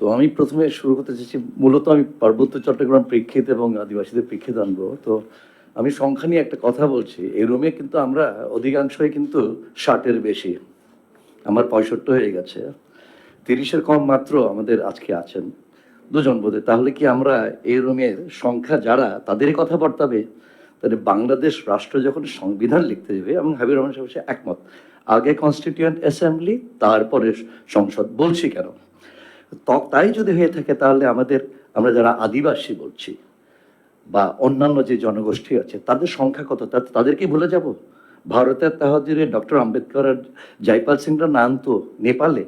তো আমি প্রথমে শুরু করতে চাইছি, মূলত আমি পার্বত্য চট্টগ্রাম প্রেক্ষিত এবং আদিবাসীদের প্রেক্ষিত আনব। তো আমি সংখ্যা নিয়ে একটা কথা বলছি, এই রুমে কিন্তু আমরা অধিকাংশই কিন্তু ষাটের বেশি। আমার পঁয়ষট্টি হয়ে গেছে। তিরিশের কম মাত্র আমাদের আজকে আছেন দুজন বোধে তাহলে কি আমরা এই রুমের সংখ্যা যারা, তাদেরই কথা বর্তাবে তাহলে বাংলাদেশ রাষ্ট্র যখন সংবিধান লিখতে যাবে, এবং হাবিব রহমান সাহেব একমত, আগে কনস্টিটিউয়েন্ট অ্যাসেম্বলি তারপরে সংসদ, বলছি কেন? তাই যদি হয়ে থাকে তাহলে আমাদের, আমরা যারা আদিবাসী বলছি, বা অন্যান্য যে জনগোষ্ঠী আছে, তাদের সংখ্যা কত? তাদেরকে ভুলে যাব। ভারতের তাহাজিরে ডক্টর আম্বেদকর আর জয়পাল সিংরা না আনতো নেপালে।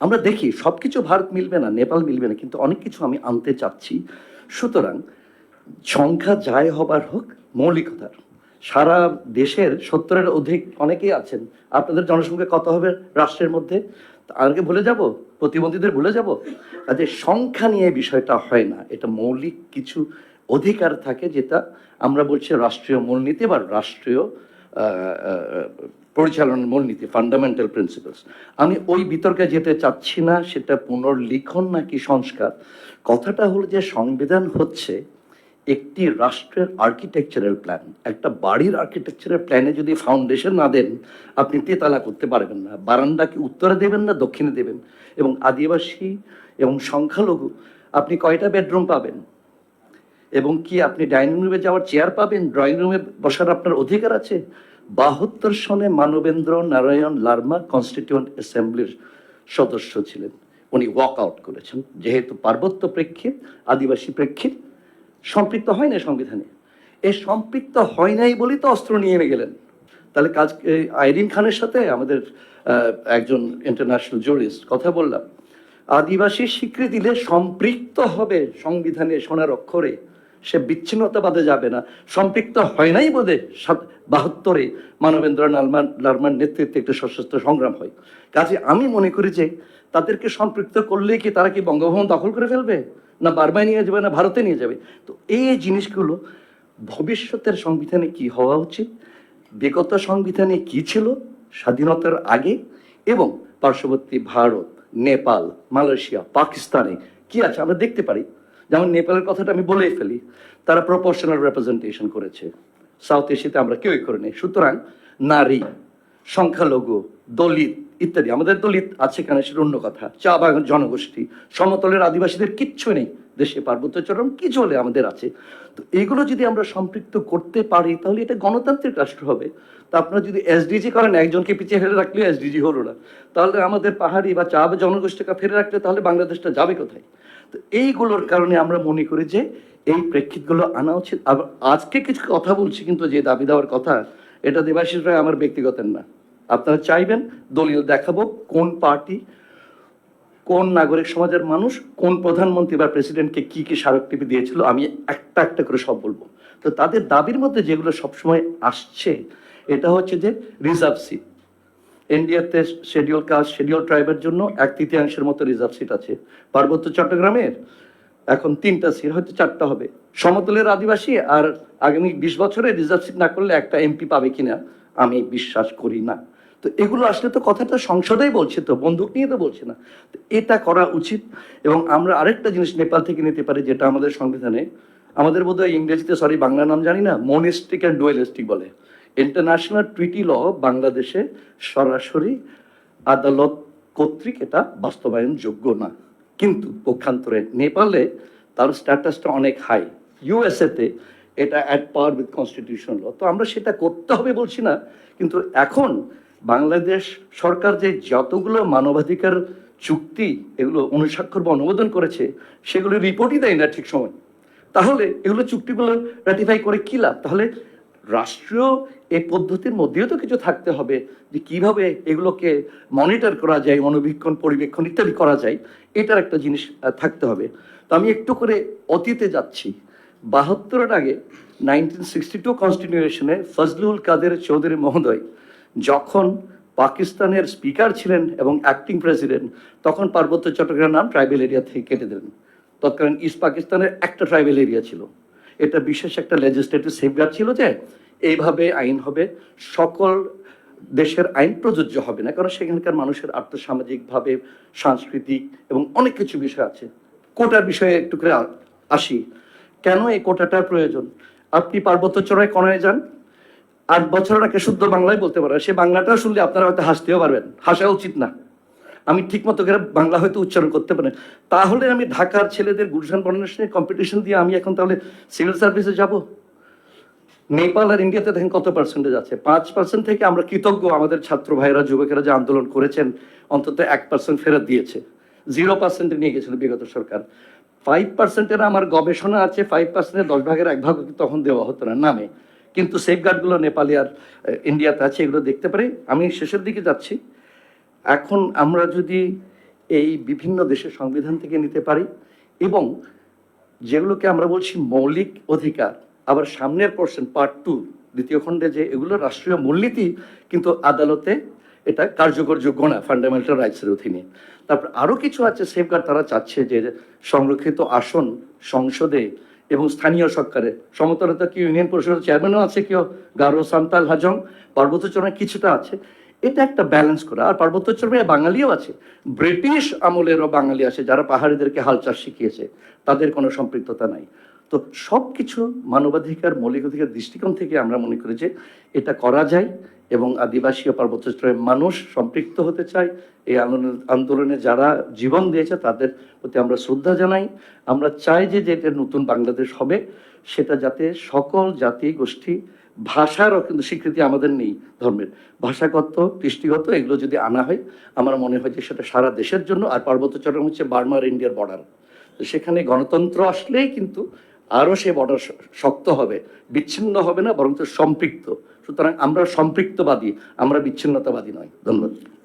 আমরা দেখি সব কিছু ভারত মিলবে না, নেপাল মিলবে না, কিন্তু অনেক কিছু আমি আনতে চাচ্ছি। সুতরাং সংখ্যা যাই হবার হোক, মৌলিকতার। সারা দেশের সত্তরের অধিক অনেকেই আছেন। আপনাদের জনসংখ্যা কত হবে রাষ্ট্রের মধ্যে? আগে ভুলে যাব, প্রতিবন্ধীদের ভুলে যাব। কাজে সংখ্যা নিয়ে বিষয়টা হয় না। এটা মৌলিক কিছু অধিকার থাকে যেটা আমরা বলছি রাষ্ট্রীয় মূলনীতি বা রাষ্ট্রীয় পরিচালনার মূলনীতি ফান্ডামেন্টাল প্রিন্সিপালস আমি ওই বিতর্কে যেতে চাচ্ছি না, সেটা পুনর্লিখন নাকি সংস্কার? কথাটা হলো যে সংবিধান হচ্ছে একটি রাষ্ট্রের আর্কিটেকচারাল প্ল্যান একটা বাড়ির আর্কিটেকচারাল প্ল্যানে যদি ফাউন্ডেশন না দেন, আপনি তেতালা করতে পারবেন না বারান্দা কি উত্তরে দেবেন না, দক্ষিণে দেবেন। এবং আদিবাসী এবং সংখ্যালঘু, আপনি কয়টা বেডরুম পাবেন? এবং কি আপনি ডাইনিং রুমে যাওয়ার চেয়ার পাবেন? ড্রয়িং রুমে বসার আপনার অধিকার আছে? বাহাত্তর সনে মানবেন্দ্র নারায়ণ লার্মা কনস্টিটিউয়েন্ট অ্যাসেম্বলির সদস্য ছিলেন। উনি ওয়াক আউট করেছেন, যেহেতু পার্বত্য প্রেক্ষিত, আদিবাসী প্রেক্ষিত। সম্পৃক্ত হয় না সংবিধানে এ সম্পৃক্ত হয় নাই বলেই তো অস্ত্র নিয়ে এনে গেলেন। তাহলে কাজ আইরিন খানের সাথে আমাদের একজন ইন্টারন্যাশনাল জুরিস্ট কথা বললাম। আদিবাসী স্বীকৃতি দিলে সম্পৃক্ত হবে সংবিধানে সোনার অক্ষরে। সে বিচ্ছিন্নতাবাদে যাবে না। সম্পৃক্ত হয় নাই বোধে বাহাত্তরে মানবেন্দ্র লালমান লার্মার নেতৃত্বে একটা সশস্ত্র সংগ্রাম হয়। কাজে আমি মনে করি যে তাদেরকে সম্পৃক্ত করলে কি তারা কি বঙ্গভবন দখল করে ফেলবে? না বারবায় নিয়ে যাবে, না ভারতে নিয়ে যাবে। তো এই জিনিসগুলো ভবিষ্যতের সংবিধানে কি হওয়া উচিত? বিগত সংবিধানে কি ছিল? স্বাধীনতার আগে এবং পার্শ্ববর্তী ভারত, নেপাল, মালয়েশিয়া, পাকিস্তানে কি আছে? আমরা দেখতে পারি। যেমন নেপালের কথাটা আমি বলেই ফেলি। তারা প্রপোর্শনাল রেপ্রেজেন্টেশন করেছে। সাউথ এশিয়াতে আমরা কেউই করিনি। সুতরাং নারী, সংখ্যালঘু, দলিত ইত্যাদি। আমাদের দলিত আছে কেন সেটা অন্য কথা। চা বাগান, জনগোষ্ঠী, সমতলের আদিবাসীদের কিচ্ছু নেই। দেশে পার্বত্য চরম কি চলে আমাদের আছে। তো এগুলো যদি আমরা সম্পৃক্ত করতে পারি, তাহলে এটা গণতান্ত্রিক রাষ্ট্র হবে। তা আপনারা যদি এসডিজি করেন, একজনকে পিছিয়ে ফেলে রাখলে এসডিজি হলো না। তাহলে আমাদের পাহাড়ি বা চা বা জনগোষ্ঠীকে ফেলে রাখলে তাহলে বাংলাদেশটা যাবে কোথায়? তো এইগুলোর কারণে আমরা মনে করি যে, এই প্রেক্ষিতগুলো আনা উচিত। আবার আজকে কিছু কথা বলছি, কিন্তু যে দাবি দেওয়ার কথা, এটা দেবাশিস রায় আমার ব্যক্তিগতের না। আপনারা চাইবেন দলীয় দেখাবো কোন পার্টি, কোন নাগরিক সমাজের মানুষ, কোন প্রধানমন্ত্রী বা প্রেসিডেন্টকে কি কি স্মারকলিপি দিয়েছিল, আমি একটা একটা করে সব বলব। তো তাদের দাবির মধ্যে যেগুলো সবসময় আসছে, এটা হচ্ছে যে রিজার্ভ সিট। ইন্ডিয়াতে শেডিউল কাস্ট শেডিউল ট্রাইবের জন্য এক তৃতীয়াংশের মতো রিজার্ভ সিট আছে। পার্বত্য চট্টগ্রামের এখন তিনটা সিট, হয়তো চারটা হবে। সমতলের আদিবাসী আর আগামী বিশ বছরে রিজার্ভ সিট না করলে একটা এমপি পাবে কিনা, আমি বিশ্বাস করি না। তো এগুলো আসলে তো কথাটা সংসদেই বলছে তো, বন্দুক নিয়ে তো বলছে না। এটা করা উচিত এবং আমরা আরেকটা জিনিস নেপাল থেকে নিতে পারি যেটা আমাদের সংবিধানে, আমাদের বোধহয় ইংরেজিতে সরি বাংলা নাম জানি না মনিস্টিক অ্যান্ড ডুয়েলিস্টিক বলে। ইন্টারন্যাশনাল ট্রিটি ল বাংলাদেশে সরাসরি আদালত কর্তৃক এটা বাস্তবায়ন যোগ্য না। কিন্তু পক্ষান্তরে নেপালে তার স্ট্যাটাসটা অনেক হাই ইউএসএতে এটা at power with constitution law তো আমরা সেটা করতে হবে বলছি না, কিন্তু এখন বাংলাদেশ সরকার যে যতগুলো মানবাধিকার চুক্তি এগুলো অনুস্বাক্ষর বা অনুমোদন করেছে, সেগুলো রিপোর্টই দেয় না ঠিক সময়। তাহলে এগুলো চুক্তিগুলো রাটিফাই করে কি লাভ? তাহলে রাষ্ট্রীয় এই পদ্ধতির মধ্যেও তো কিছু থাকতে হবে, যে কীভাবে এগুলোকে মনিটর করা যায় অনুবীক্ষণ পরিবেক্ষণ ইত্যাদি করা যায়, এটার একটা জিনিস থাকতে হবে। তো আমি একটু করে অতীতে যাচ্ছি। বাহাত্তরের আগে নাইনটিন সিক্সটি টু কনস্টিটিউশনে ফজলুল কাদের চৌধুরী মহোদয় যখন পাকিস্তানের স্পিকার ছিলেন এবং অ্যাক্টিং প্রেসিডেন্ট তখন পার্বত্য চট্টগ্রাম নাম ট্রাইবেল এরিয়া থেকে কেটে দিলেন। তৎকালীন ইস্ট পাকিস্তানের একটা ট্রাইবেল এরিয়া ছিল। এটা বিশেষ একটা লেজিসলেটিভ সেফগার্ড ছিল যে, এইভাবে আইন হবে, সকল দেশের আইন প্রযোজ্য হবে না, কারণ সেখানকার মানুষের আর্থসামাজিকভাবে, সাংস্কৃতিক এবং অনেক কিছু বিষয় আছে। কোটার বিষয়ে একটু করে আসি। কেন এই কোটাটার প্রয়োজন? আপনি পার্বত্য চড়ায় কনায় যান আট বছর আগে শুদ্ধ বাংলায় বলতে পারে। সে বাংলাটা শুনলে আপনারা হয়তো হাসতেও পারবেন। হাসা উচিত না। আমি ঠিক মতো করে বাংলা হয়তো উচ্চারণ করতে পারেন তাহলে আমি ঢাকার ছেলেদের গুলশান বর্ণের কম্পিটিশন দিয়ে আমি এখন তাহলে সিভিল সার্ভিসে যাব? নেপাল আর ইন্ডিয়াতে দেখেন কত পার্সেন্টেজ আছে? পাঁচ পার্সেন্ট থেকে আমরা কৃতজ্ঞ আমাদের ছাত্র ভাইরা যুবকেরা যে আন্দোলন করেছেন, অন্তত এক পার্সেন্ট ফেরত দিয়েছে। জিরো পার্সেন্টে নিয়ে গেছিল বিগত সরকার। ফাইভ পার্সেন্টের আমার গবেষণা আছে ফাইভ পার্সেন্টের দশ ভাগের এক ভাগ তখন দেওয়া হতো না, নামে। কিন্তু সেফগার্ডগুলো নেপালি আর ইন্ডিয়াতে আছে, এগুলো দেখতে পারি। আমি শেষের দিকে যাচ্ছি। এখন আমরা যদি এই বিভিন্ন দেশের সংবিধান থেকে নিতে পারি এবং যেগুলোকে আমরা বলছি মৌলিক অধিকার, আবার সামনের পোর্শন পার্ট টু দ্বিতীয় খণ্ডে যে এগুলো রাষ্ট্রীয় মূলনীতি, কিন্তু আদালতে এটা কার্যকরযোগ্য না ফান্ডামেন্টাল রাইটসের অধীনে। তারপর আরও কিছু আছে সেফগার্ড তারা চাচ্ছে যে সংরক্ষিত আসন সংসদে এবং স্থানীয় সরকারের। সমতলতা কি ইউনিয়ন পরিষদের চেয়ারম্যানও আছে কেউ গারো সান্তাল হাজং, পার্বত্য চরণে কিছুটা আছে। এটা একটা ব্যালেন্স করা। আর পার্বত্য চরমে বাঙালিও আছে। ব্রিটিশ আমলেরও বাঙালি আছে যারা পাহাড়িদেরকে হাল চাষ শিখিয়েছে। তাদের কোনো সম্পৃক্ততা নাই। তো সব কিছু মানবাধিকার, মৌলিক অধিকার দৃষ্টিকোণ থেকে আমরা মনে করি যে এটা করা যায় এবং আদিবাসী ও পার্বত্য মানুষ সম্পৃক্ত হতে চায়। এই আন্দোলনে আন্দোলনে যারা জীবন দিয়েছে তাদের প্রতি আমরা শ্রদ্ধা জানাই। আমরা চাই যে এটা নতুন বাংলাদেশ হবে সেটা যাতে সকল জাতি, গোষ্ঠী, ভাষারও কিন্তু স্বীকৃতি আমাদের নেই ধর্মের। ভাষাগত, কৃষ্টিগত এগুলো যদি আনা হয়, আমার মনে হয় যে সেটা সারা দেশের জন্য আর পার্বত্য চট্টগ্রাম হচ্ছে বার্মার ইন্ডিয়ার বর্ডার সেখানে গণতন্ত্র আসলেই কিন্তু আরও সে বর্ডার শক্ত হবে, বিচ্ছিন্ন হবে না, বরঞ্চ সম্পৃক্ত। সুতরাং আমরা সম্পৃক্তবাদী, আমরা বিচ্ছিন্নতাবাদী নয় ধন্যবাদ।